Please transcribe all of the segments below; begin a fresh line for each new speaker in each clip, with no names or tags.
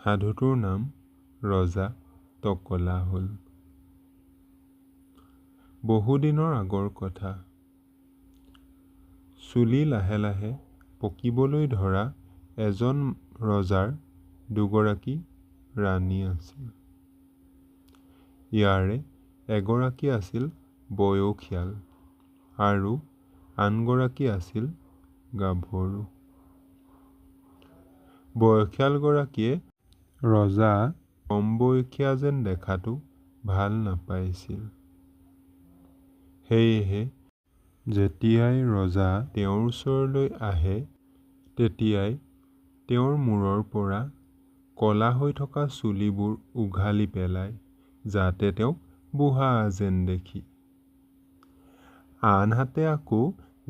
সাধুটোৰ নাম ৰজা টকলা হ'ল। বহুদিনৰ আগৰ কথা। চুলি লাহে লাহে পকিবলৈ ধৰা এজন ৰজাৰ দুগৰাকী ৰাণী আছিল। ইয়াৰে এগৰাকী আছিল বয়সীয়াল আৰু আনগৰাকী আছিল গাভৰু। বয়সীয়ালগৰাকীয়ে ৰজা কমবয়সীয়া যেন দেখাটো ভাল নাপাইছিল। সেয়েহে যেতিয়াই ৰজা তেওঁৰ ওচৰলৈ আহে তেতিয়াই তেওঁৰ মূৰৰ পৰা কলা হৈ থকা চুলিবোৰ উঘালি পেলায় যাতে তেওঁক বুঢ়া যেন দেখি। আনহাতে আকৌ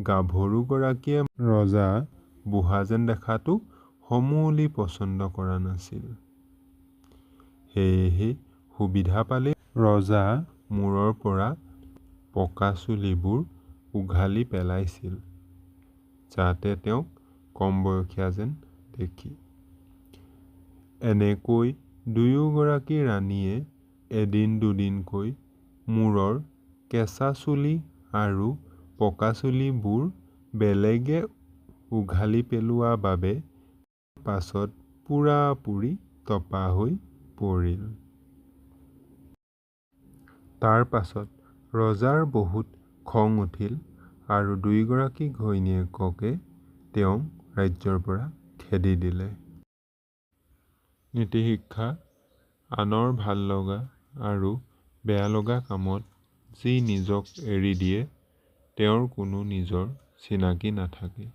গাভৰুগৰাকীয়ে ৰজা বুঢ়া যেন দেখাটো সমূলি পচন্দ কৰা নাছিল। সেয়েহে সুবিধা পালেই ৰজা মূৰৰ পৰা পকা চুলিবোৰ উঘালি পেলাইছিল যাতে তেওঁক কমবয়সীয়া যেন দেখি। এনেকৈ দুয়োগৰাকী ৰাণীয়ে এদিন দুদিনকৈ মূৰৰ কেঁচা চুলি আৰু পকা চুলিবোৰ বেলেগে উঘালি পেলোৱা বাবে পাছত পূৰাপূৰি টপা হৈ পৰিল। তাৰ পাছত ৰজাৰ বহুত খং উঠিল আৰু দুয়োগৰাকী ঘৈণীয়েককে তেওঁ ৰাজ্যৰ পৰা খেদি দিলে। নীতিশিক্ষা আনৰ ভাল লগা আৰু বেয়া লগা কামত যি নিজক এৰি দিয়ে তেওঁৰ কোনো নিজৰ চিনাকি নাথাকে।